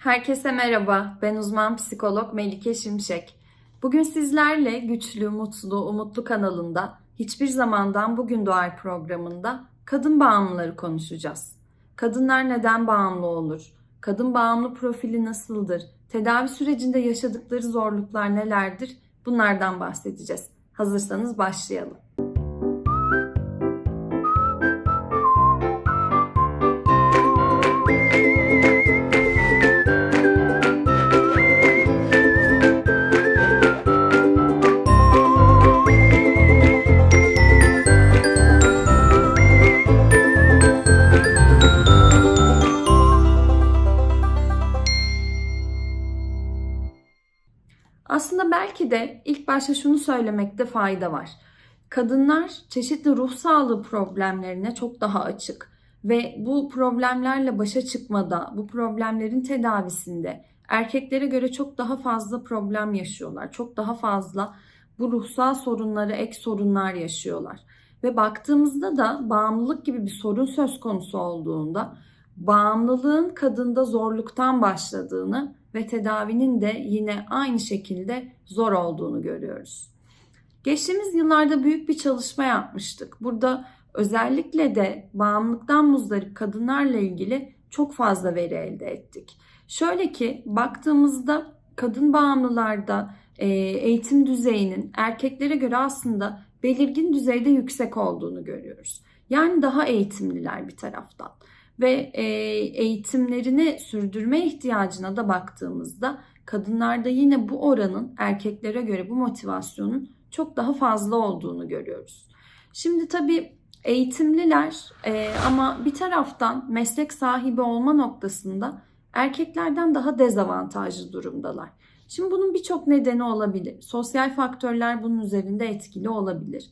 Herkese merhaba. Ben uzman psikolog Melike Şimşek. Bugün sizlerle Güçlü, Mutlu, Umutlu kanalında Hiçbir Zamandan Bugün Doğar programında kadın bağımlıları konuşacağız. Kadınlar neden bağımlı olur? Kadın bağımlı profili nasıldır? Tedavi sürecinde yaşadıkları zorluklar nelerdir? Bunlardan bahsedeceğiz. Hazırsanız başlayalım. Belki de ilk başta şunu söylemekte fayda var. Kadınlar çeşitli ruh sağlığı problemlerine çok daha açık ve bu problemlerle başa çıkmada, bu problemlerin tedavisinde erkeklere göre çok daha fazla problem yaşıyorlar. Çok daha fazla bu ruhsal sorunları, ek sorunlar yaşıyorlar. Ve baktığımızda da bağımlılık gibi bir sorun söz konusu olduğunda bağımlılığın kadında zorluktan başladığını ve tedavinin de yine aynı şekilde zor olduğunu görüyoruz. Geçtiğimiz yıllarda büyük bir çalışma yapmıştık. Burada özellikle de bağımlılıktan muzdarip kadınlarla ilgili çok fazla veri elde ettik. Şöyle ki baktığımızda kadın bağımlılarda e, eğitim düzeyinin erkeklere göre aslında belirgin düzeyde yüksek olduğunu görüyoruz. Yani daha eğitimliler bir taraftan ve e, eğitimlerini sürdürme ihtiyacına da baktığımızda kadınlarda yine bu oranın erkeklere göre bu motivasyonun çok daha fazla olduğunu görüyoruz. Şimdi tabii eğitimliler e, ama bir taraftan meslek sahibi olma noktasında erkeklerden daha dezavantajlı durumdalar. Şimdi bunun birçok nedeni olabilir. Sosyal faktörler bunun üzerinde etkili olabilir.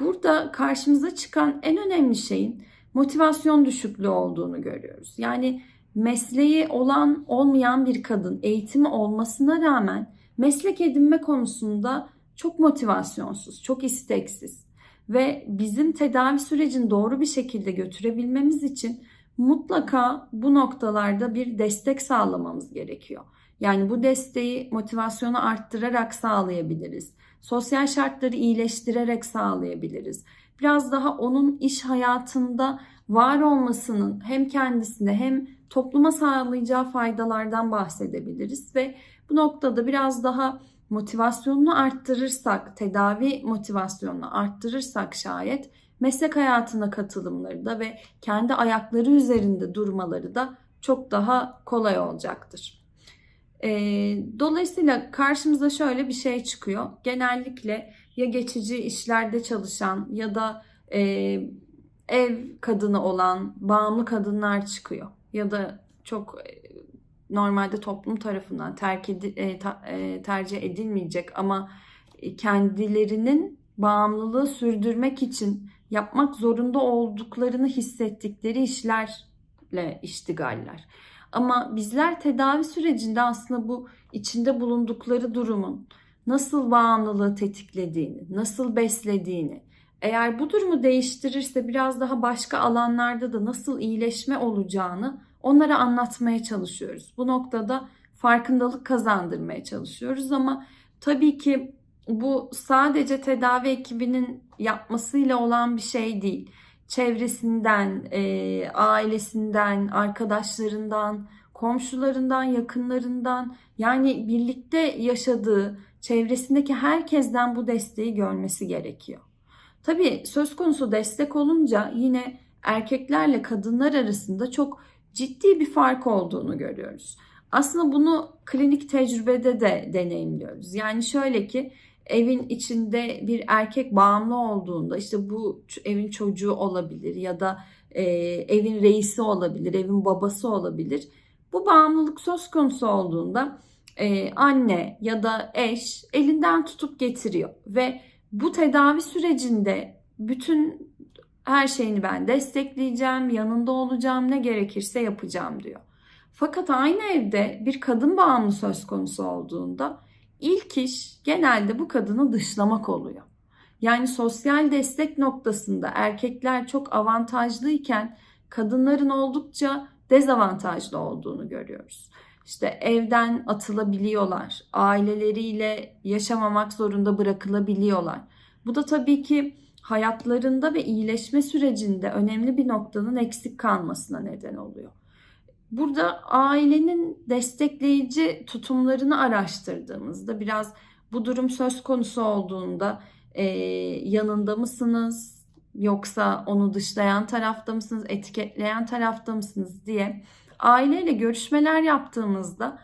Burada karşımıza çıkan en önemli şeyin motivasyon düşüklüğü olduğunu görüyoruz. Yani mesleği olan olmayan bir kadın eğitimi olmasına rağmen meslek edinme konusunda çok motivasyonsuz, çok isteksiz ve bizim tedavi sürecini doğru bir şekilde götürebilmemiz için mutlaka bu noktalarda bir destek sağlamamız gerekiyor. Yani bu desteği motivasyonu arttırarak sağlayabiliriz. Sosyal şartları iyileştirerek sağlayabiliriz biraz daha onun iş hayatında var olmasının hem kendisine hem topluma sağlayacağı faydalardan bahsedebiliriz ve bu noktada biraz daha motivasyonunu arttırırsak, tedavi motivasyonunu arttırırsak şayet meslek hayatına katılımları da ve kendi ayakları üzerinde durmaları da çok daha kolay olacaktır. E, dolayısıyla karşımıza şöyle bir şey çıkıyor. Genellikle ya geçici işlerde çalışan ya da e, ev kadını olan bağımlı kadınlar çıkıyor. Ya da çok e, normalde toplum tarafından terk edi, e, ta, e, tercih edilmeyecek ama kendilerinin bağımlılığı sürdürmek için yapmak zorunda olduklarını hissettikleri işlerle iştigaller. Ama bizler tedavi sürecinde aslında bu içinde bulundukları durumun nasıl bağımlılığı tetiklediğini, nasıl beslediğini, eğer bu durumu değiştirirse biraz daha başka alanlarda da nasıl iyileşme olacağını onlara anlatmaya çalışıyoruz. Bu noktada farkındalık kazandırmaya çalışıyoruz ama tabii ki bu sadece tedavi ekibinin yapmasıyla olan bir şey değil. Çevresinden, e, ailesinden, arkadaşlarından, komşularından, yakınlarından yani birlikte yaşadığı çevresindeki herkesten bu desteği görmesi gerekiyor. Tabii söz konusu destek olunca yine erkeklerle kadınlar arasında çok ciddi bir fark olduğunu görüyoruz. Aslında bunu klinik tecrübede de deneyimliyoruz. Yani şöyle ki evin içinde bir erkek bağımlı olduğunda işte bu evin çocuğu olabilir ya da e, evin reisi olabilir, evin babası olabilir. Bu bağımlılık söz konusu olduğunda e, anne ya da eş elinden tutup getiriyor ve bu tedavi sürecinde bütün her şeyini ben destekleyeceğim, yanında olacağım, ne gerekirse yapacağım diyor. Fakat aynı evde bir kadın bağımlı söz konusu olduğunda ilk iş genelde bu kadını dışlamak oluyor. Yani sosyal destek noktasında erkekler çok avantajlıyken kadınların oldukça dezavantajlı olduğunu görüyoruz. İşte evden atılabiliyorlar, aileleriyle yaşamamak zorunda bırakılabiliyorlar. Bu da tabii ki hayatlarında ve iyileşme sürecinde önemli bir noktanın eksik kalmasına neden oluyor. Burada ailenin destekleyici tutumlarını araştırdığımızda biraz bu durum söz konusu olduğunda e, yanında mısınız yoksa onu dışlayan tarafta mısınız, etiketleyen tarafta mısınız diye aileyle görüşmeler yaptığımızda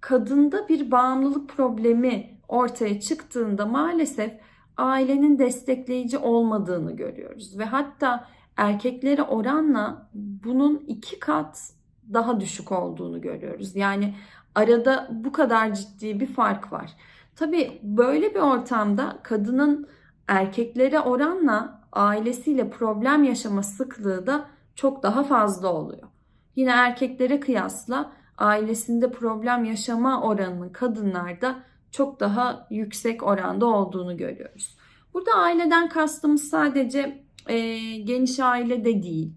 kadında bir bağımlılık problemi ortaya çıktığında maalesef ailenin destekleyici olmadığını görüyoruz ve hatta erkeklere oranla bunun iki kat daha düşük olduğunu görüyoruz. Yani arada bu kadar ciddi bir fark var. Tabii böyle bir ortamda kadının erkeklere oranla ailesiyle problem yaşama sıklığı da çok daha fazla oluyor. Yine erkeklere kıyasla ailesinde problem yaşama oranının kadınlarda çok daha yüksek oranda olduğunu görüyoruz. Burada aileden kastımız sadece e, geniş aile de değil.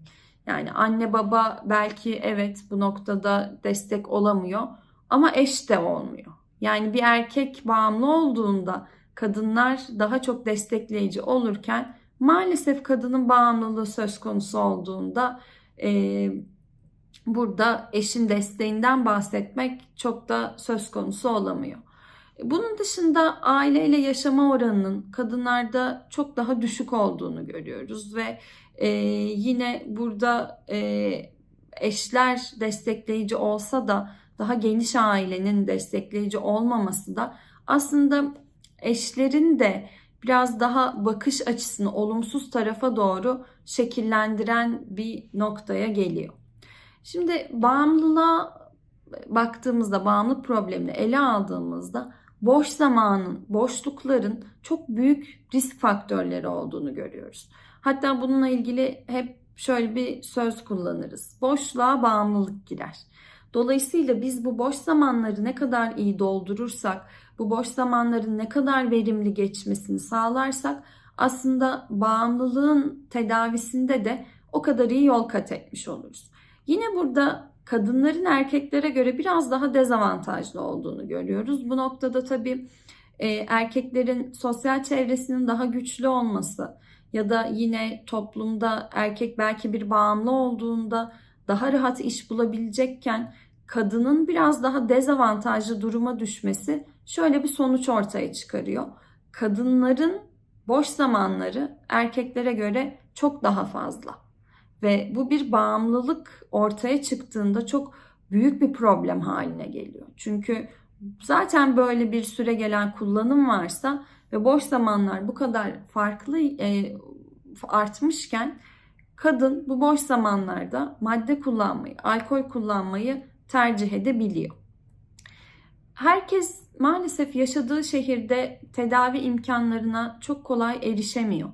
Yani anne baba belki evet bu noktada destek olamıyor ama eş de olmuyor. Yani bir erkek bağımlı olduğunda kadınlar daha çok destekleyici olurken maalesef kadının bağımlılığı söz konusu olduğunda e, burada eşin desteğinden bahsetmek çok da söz konusu olamıyor. Bunun dışında aileyle yaşama oranının kadınlarda çok daha düşük olduğunu görüyoruz ve e, yine burada e, eşler destekleyici olsa da daha geniş ailenin destekleyici olmaması da aslında eşlerin de biraz daha bakış açısını olumsuz tarafa doğru şekillendiren bir noktaya geliyor. Şimdi bağımlılığa baktığımızda, bağımlılık problemini ele aldığımızda boş zamanın, boşlukların çok büyük risk faktörleri olduğunu görüyoruz. Hatta bununla ilgili hep şöyle bir söz kullanırız. Boşluğa bağımlılık girer. Dolayısıyla biz bu boş zamanları ne kadar iyi doldurursak, bu boş zamanların ne kadar verimli geçmesini sağlarsak aslında bağımlılığın tedavisinde de o kadar iyi yol kat etmiş oluruz. Yine burada kadınların erkeklere göre biraz daha dezavantajlı olduğunu görüyoruz. Bu noktada tabii e, erkeklerin sosyal çevresinin daha güçlü olması ya da yine toplumda erkek belki bir bağımlı olduğunda daha rahat iş bulabilecekken kadının biraz daha dezavantajlı duruma düşmesi şöyle bir sonuç ortaya çıkarıyor. Kadınların boş zamanları erkeklere göre çok daha fazla. Ve bu bir bağımlılık ortaya çıktığında çok büyük bir problem haline geliyor. Çünkü zaten böyle bir süre gelen kullanım varsa ve boş zamanlar bu kadar farklı e, artmışken kadın bu boş zamanlarda madde kullanmayı, alkol kullanmayı tercih edebiliyor. Herkes maalesef yaşadığı şehirde tedavi imkanlarına çok kolay erişemiyor.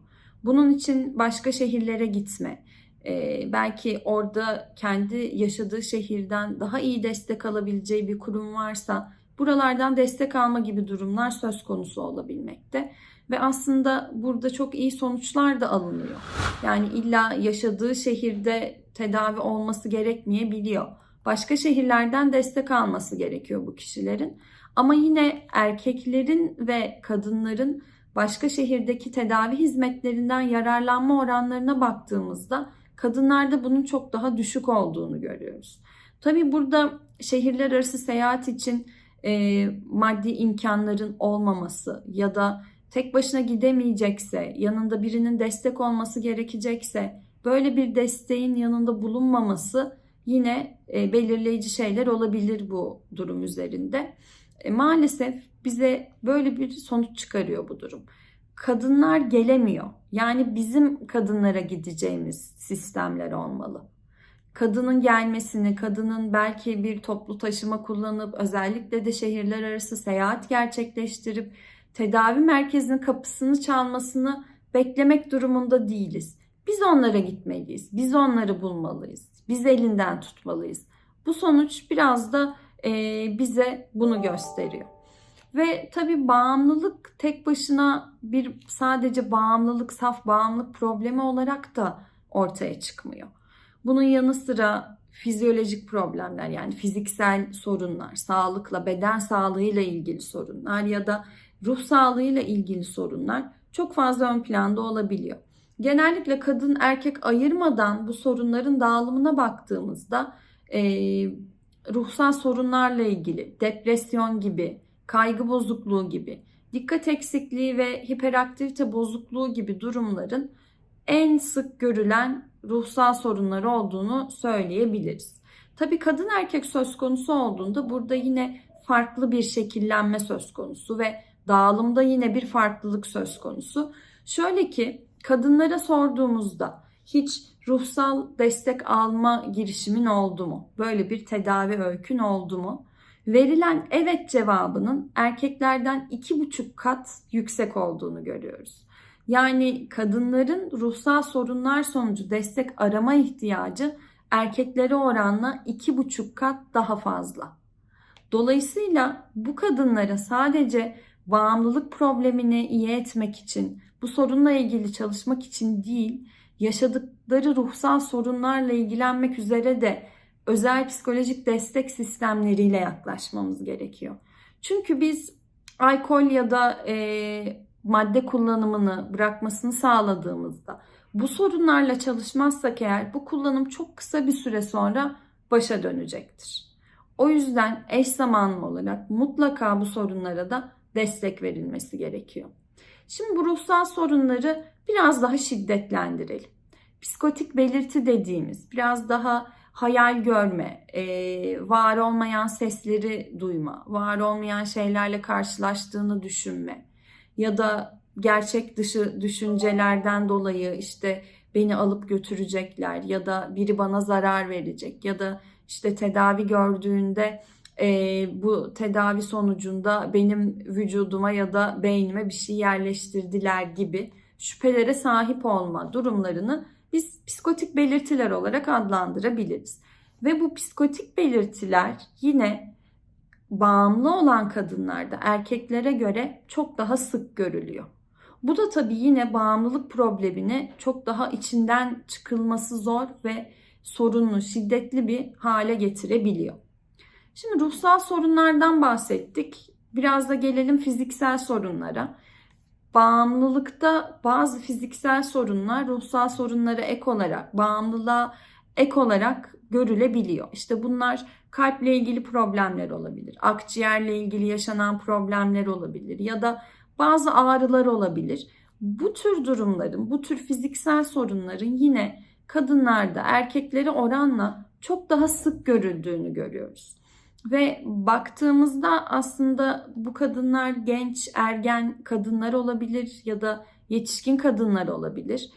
Bunun için başka şehirlere gitme, e, belki orada kendi yaşadığı şehirden daha iyi destek alabileceği bir kurum varsa buralardan destek alma gibi durumlar söz konusu olabilmekte. Ve aslında burada çok iyi sonuçlar da alınıyor. Yani illa yaşadığı şehirde tedavi olması gerekmeyebiliyor. Başka şehirlerden destek alması gerekiyor bu kişilerin. Ama yine erkeklerin ve kadınların başka şehirdeki tedavi hizmetlerinden yararlanma oranlarına baktığımızda kadınlarda bunun çok daha düşük olduğunu görüyoruz. Tabii burada şehirler arası seyahat için e, maddi imkanların olmaması ya da tek başına gidemeyecekse, yanında birinin destek olması gerekecekse, böyle bir desteğin yanında bulunmaması yine e, belirleyici şeyler olabilir bu durum üzerinde. E, maalesef bize böyle bir sonuç çıkarıyor bu durum kadınlar gelemiyor. Yani bizim kadınlara gideceğimiz sistemler olmalı. Kadının gelmesini, kadının belki bir toplu taşıma kullanıp özellikle de şehirler arası seyahat gerçekleştirip tedavi merkezinin kapısını çalmasını beklemek durumunda değiliz. Biz onlara gitmeliyiz. Biz onları bulmalıyız. Biz elinden tutmalıyız. Bu sonuç biraz da bize bunu gösteriyor. Ve tabii bağımlılık tek başına bir sadece bağımlılık, saf bağımlılık problemi olarak da ortaya çıkmıyor. Bunun yanı sıra fizyolojik problemler yani fiziksel sorunlar, sağlıkla, beden sağlığıyla ilgili sorunlar ya da ruh sağlığıyla ilgili sorunlar çok fazla ön planda olabiliyor. Genellikle kadın erkek ayırmadan bu sorunların dağılımına baktığımızda e, ruhsal sorunlarla ilgili depresyon gibi, kaygı bozukluğu gibi, dikkat eksikliği ve hiperaktivite bozukluğu gibi durumların en sık görülen ruhsal sorunlar olduğunu söyleyebiliriz. Tabii kadın erkek söz konusu olduğunda burada yine farklı bir şekillenme söz konusu ve dağılımda yine bir farklılık söz konusu. Şöyle ki kadınlara sorduğumuzda hiç ruhsal destek alma girişimin oldu mu? Böyle bir tedavi öykün oldu mu? Verilen evet cevabının erkeklerden iki buçuk kat yüksek olduğunu görüyoruz. Yani kadınların ruhsal sorunlar sonucu destek arama ihtiyacı erkeklere oranla iki buçuk kat daha fazla. Dolayısıyla bu kadınlara sadece bağımlılık problemini iyi etmek için, bu sorunla ilgili çalışmak için değil, yaşadıkları ruhsal sorunlarla ilgilenmek üzere de özel psikolojik destek sistemleriyle yaklaşmamız gerekiyor. Çünkü biz alkol ya da e, madde kullanımını bırakmasını sağladığımızda bu sorunlarla çalışmazsak eğer bu kullanım çok kısa bir süre sonra başa dönecektir. O yüzden eş zamanlı olarak mutlaka bu sorunlara da destek verilmesi gerekiyor. Şimdi bu ruhsal sorunları biraz daha şiddetlendirelim. Psikotik belirti dediğimiz biraz daha hayal görme, var olmayan sesleri duyma, var olmayan şeylerle karşılaştığını düşünme ya da gerçek dışı düşüncelerden dolayı işte beni alıp götürecekler ya da biri bana zarar verecek ya da işte tedavi gördüğünde e, bu tedavi sonucunda benim vücuduma ya da beynime bir şey yerleştirdiler gibi şüphelere sahip olma durumlarını biz psikotik belirtiler olarak adlandırabiliriz. Ve bu psikotik belirtiler yine bağımlı olan kadınlarda erkeklere göre çok daha sık görülüyor. Bu da tabii yine bağımlılık problemini çok daha içinden çıkılması zor ve sorunlu, şiddetli bir hale getirebiliyor. Şimdi ruhsal sorunlardan bahsettik. Biraz da gelelim fiziksel sorunlara. Bağımlılıkta bazı fiziksel sorunlar ruhsal sorunlara ek olarak, bağımlılığa ek olarak görülebiliyor. İşte bunlar kalple ilgili problemler olabilir, akciğerle ilgili yaşanan problemler olabilir ya da bazı ağrılar olabilir. Bu tür durumların, bu tür fiziksel sorunların yine kadınlarda erkekleri oranla çok daha sık görüldüğünü görüyoruz. Ve baktığımızda aslında bu kadınlar genç, ergen kadınlar olabilir ya da yetişkin kadınlar olabilir.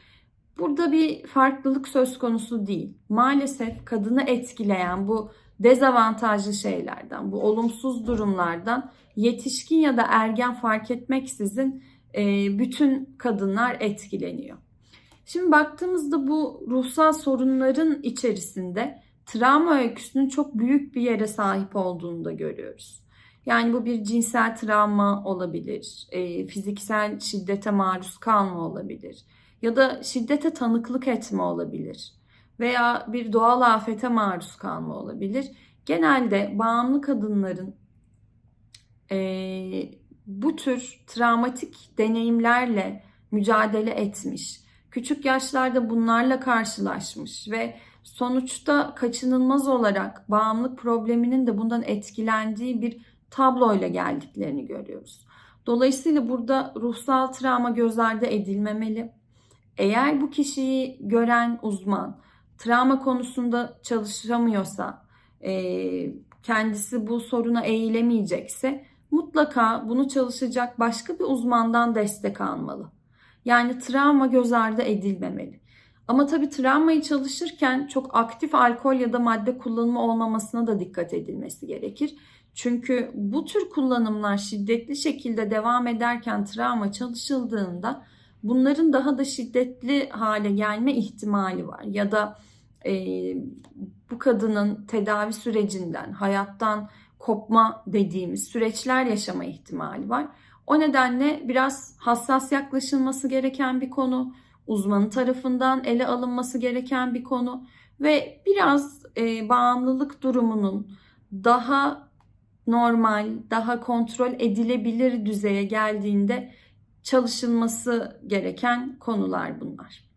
Burada bir farklılık söz konusu değil. Maalesef kadını etkileyen bu dezavantajlı şeylerden, bu olumsuz durumlardan yetişkin ya da ergen fark etmeksizin bütün kadınlar etkileniyor. Şimdi baktığımızda bu ruhsal sorunların içerisinde travma öyküsünün çok büyük bir yere sahip olduğunu da görüyoruz. Yani bu bir cinsel travma olabilir, e, fiziksel şiddete maruz kalma olabilir ya da şiddete tanıklık etme olabilir veya bir doğal afete maruz kalma olabilir. Genelde bağımlı kadınların e, bu tür travmatik deneyimlerle mücadele etmiş, küçük yaşlarda bunlarla karşılaşmış ve sonuçta kaçınılmaz olarak bağımlılık probleminin de bundan etkilendiği bir tabloyla geldiklerini görüyoruz. Dolayısıyla burada ruhsal travma göz ardı edilmemeli. Eğer bu kişiyi gören uzman travma konusunda çalışamıyorsa, kendisi bu soruna eğilemeyecekse mutlaka bunu çalışacak başka bir uzmandan destek almalı. Yani travma göz ardı edilmemeli. Ama tabii travmayı çalışırken çok aktif alkol ya da madde kullanımı olmamasına da dikkat edilmesi gerekir. Çünkü bu tür kullanımlar şiddetli şekilde devam ederken travma çalışıldığında bunların daha da şiddetli hale gelme ihtimali var. Ya da e, bu kadının tedavi sürecinden, hayattan kopma dediğimiz süreçler yaşama ihtimali var. O nedenle biraz hassas yaklaşılması gereken bir konu, uzmanın tarafından ele alınması gereken bir konu. ve biraz e, bağımlılık durumunun daha normal, daha kontrol edilebilir düzeye geldiğinde çalışılması gereken konular bunlar.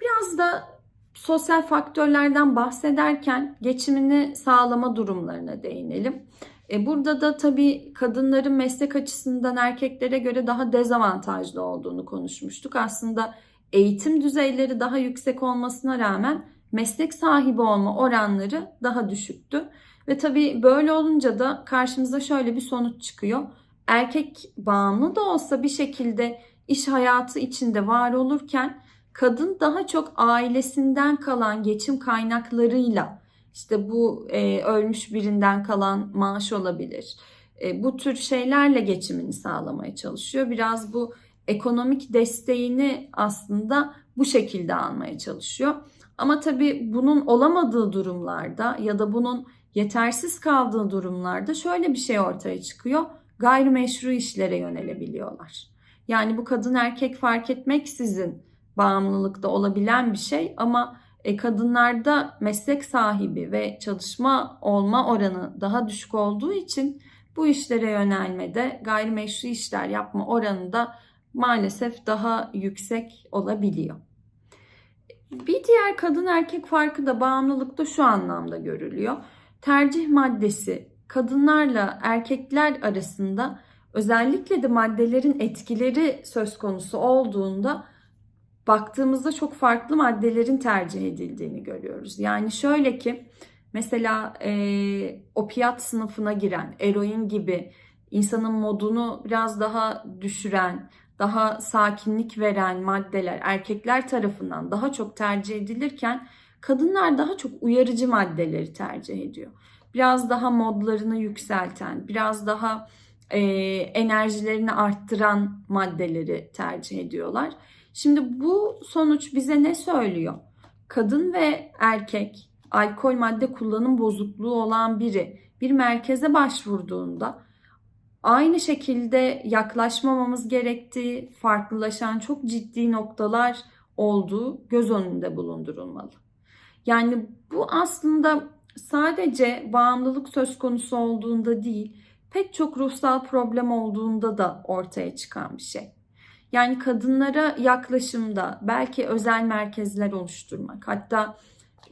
Biraz da sosyal faktörlerden bahsederken geçimini sağlama durumlarına değinelim. E, burada da tabii kadınların meslek açısından erkeklere göre daha dezavantajlı olduğunu konuşmuştuk. Aslında eğitim düzeyleri daha yüksek olmasına rağmen meslek sahibi olma oranları daha düşüktü. Ve tabii böyle olunca da karşımıza şöyle bir sonuç çıkıyor. Erkek bağımlı da olsa bir şekilde iş hayatı içinde var olurken kadın daha çok ailesinden kalan geçim kaynaklarıyla işte bu e, ölmüş birinden kalan maaş olabilir. E, bu tür şeylerle geçimini sağlamaya çalışıyor. Biraz bu ekonomik desteğini aslında bu şekilde almaya çalışıyor. Ama tabii bunun olamadığı durumlarda ya da bunun yetersiz kaldığı durumlarda şöyle bir şey ortaya çıkıyor. Gayrimeşru işlere yönelebiliyorlar. Yani bu kadın erkek fark etmeksizin bağımlılıkta olabilen bir şey ama e, kadınlarda meslek sahibi ve çalışma olma oranı daha düşük olduğu için bu işlere yönelmede gayrimeşru işler yapma oranı da maalesef daha yüksek olabiliyor. Bir diğer kadın erkek farkı da bağımlılıkta şu anlamda görülüyor. Tercih maddesi kadınlarla erkekler arasında özellikle de maddelerin etkileri söz konusu olduğunda baktığımızda çok farklı maddelerin tercih edildiğini görüyoruz. Yani şöyle ki mesela e, opiat sınıfına giren eroin gibi insanın modunu biraz daha düşüren, daha sakinlik veren maddeler erkekler tarafından daha çok tercih edilirken kadınlar daha çok uyarıcı maddeleri tercih ediyor. Biraz daha modlarını yükselten, biraz daha e, enerjilerini arttıran maddeleri tercih ediyorlar. Şimdi bu sonuç bize ne söylüyor? Kadın ve erkek alkol madde kullanım bozukluğu olan biri bir merkeze başvurduğunda aynı şekilde yaklaşmamamız gerektiği, farklılaşan çok ciddi noktalar olduğu göz önünde bulundurulmalı. Yani bu aslında sadece bağımlılık söz konusu olduğunda değil, pek çok ruhsal problem olduğunda da ortaya çıkan bir şey. Yani kadınlara yaklaşımda belki özel merkezler oluşturmak, hatta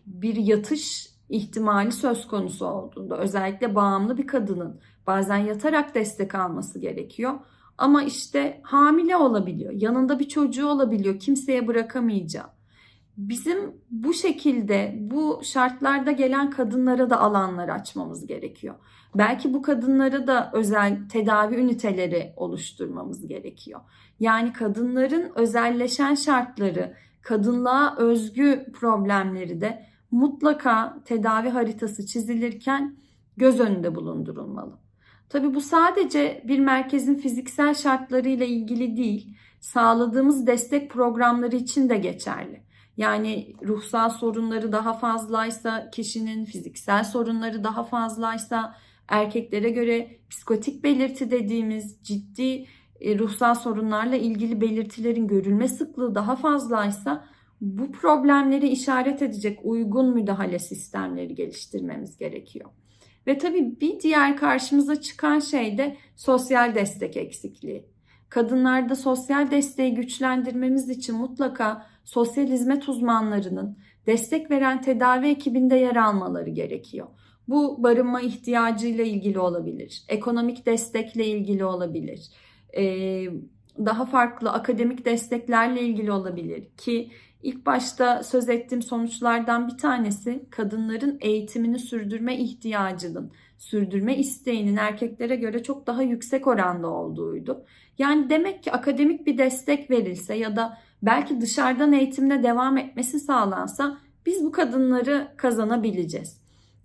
bir yatış ihtimali söz konusu olduğunda özellikle bağımlı bir kadının bazen yatarak destek alması gerekiyor. Ama işte hamile olabiliyor, yanında bir çocuğu olabiliyor, kimseye bırakamayacağı. Bizim bu şekilde bu şartlarda gelen kadınlara da alanlar açmamız gerekiyor. Belki bu kadınlara da özel tedavi üniteleri oluşturmamız gerekiyor. Yani kadınların özelleşen şartları, kadınlığa özgü problemleri de mutlaka tedavi haritası çizilirken göz önünde bulundurulmalı. Tabii bu sadece bir merkezin fiziksel şartlarıyla ilgili değil, sağladığımız destek programları için de geçerli. Yani ruhsal sorunları daha fazlaysa kişinin fiziksel sorunları daha fazlaysa erkeklere göre psikotik belirti dediğimiz ciddi e, ruhsal sorunlarla ilgili belirtilerin görülme sıklığı daha fazlaysa bu problemleri işaret edecek uygun müdahale sistemleri geliştirmemiz gerekiyor. Ve tabii bir diğer karşımıza çıkan şey de sosyal destek eksikliği. Kadınlarda sosyal desteği güçlendirmemiz için mutlaka sosyal hizmet uzmanlarının destek veren tedavi ekibinde yer almaları gerekiyor. Bu barınma ihtiyacıyla ilgili olabilir, ekonomik destekle ilgili olabilir, daha farklı akademik desteklerle ilgili olabilir ki ilk başta söz ettiğim sonuçlardan bir tanesi kadınların eğitimini sürdürme ihtiyacının, sürdürme isteğinin erkeklere göre çok daha yüksek oranda olduğuydu. Yani demek ki akademik bir destek verilse ya da belki dışarıdan eğitimle devam etmesi sağlansa biz bu kadınları kazanabileceğiz.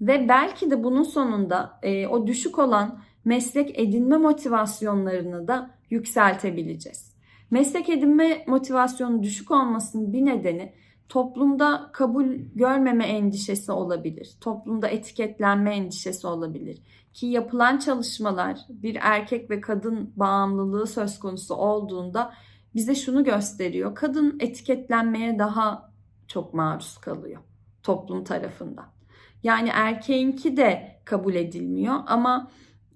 Ve belki de bunun sonunda e, o düşük olan meslek edinme motivasyonlarını da yükseltebileceğiz. Meslek edinme motivasyonu düşük olmasının bir nedeni toplumda kabul görmeme endişesi olabilir. Toplumda etiketlenme endişesi olabilir. Ki yapılan çalışmalar bir erkek ve kadın bağımlılığı söz konusu olduğunda bize şunu gösteriyor. Kadın etiketlenmeye daha çok maruz kalıyor. toplum tarafından. Yani erkeğinki de kabul edilmiyor ama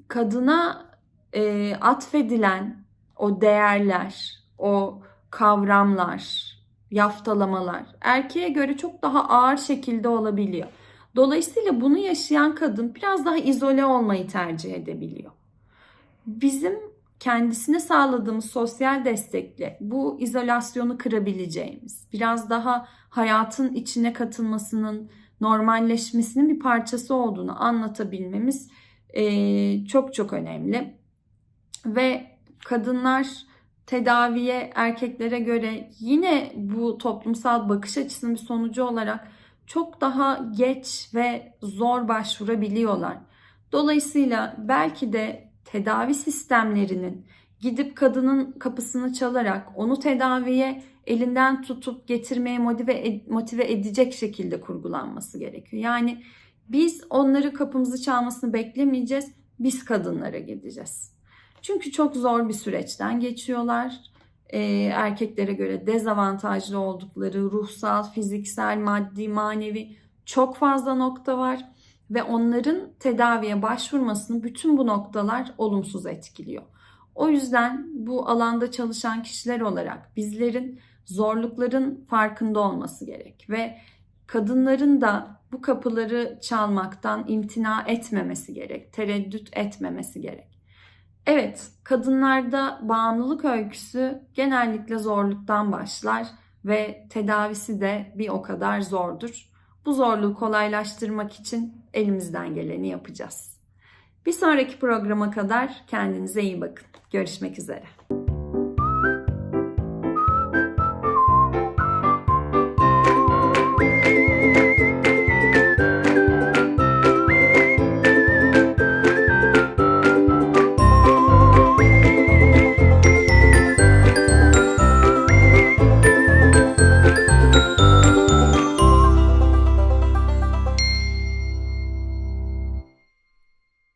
kadına e, atfedilen o değerler, o kavramlar, yaftalamalar erkeğe göre çok daha ağır şekilde olabiliyor. Dolayısıyla bunu yaşayan kadın biraz daha izole olmayı tercih edebiliyor. Bizim kendisine sağladığımız sosyal destekle bu izolasyonu kırabileceğimiz, biraz daha hayatın içine katılmasının, normalleşmesinin bir parçası olduğunu anlatabilmemiz e, çok çok önemli. Ve kadınlar tedaviye erkeklere göre yine bu toplumsal bakış açısının bir sonucu olarak çok daha geç ve zor başvurabiliyorlar. Dolayısıyla belki de tedavi sistemlerinin gidip kadının kapısını çalarak onu tedaviye elinden tutup getirmeye motive, motive edecek şekilde kurgulanması gerekiyor. Yani biz onları kapımızı çalmasını beklemeyeceğiz. Biz kadınlara gideceğiz. Çünkü çok zor bir süreçten geçiyorlar. Ee, erkeklere göre dezavantajlı oldukları ruhsal, fiziksel, maddi, manevi çok fazla nokta var ve onların tedaviye başvurmasını bütün bu noktalar olumsuz etkiliyor. O yüzden bu alanda çalışan kişiler olarak bizlerin zorlukların farkında olması gerek ve kadınların da bu kapıları çalmaktan imtina etmemesi gerek, tereddüt etmemesi gerek. Evet, kadınlarda bağımlılık öyküsü genellikle zorluktan başlar ve tedavisi de bir o kadar zordur. Bu zorluğu kolaylaştırmak için elimizden geleni yapacağız. Bir sonraki programa kadar kendinize iyi bakın. Görüşmek üzere.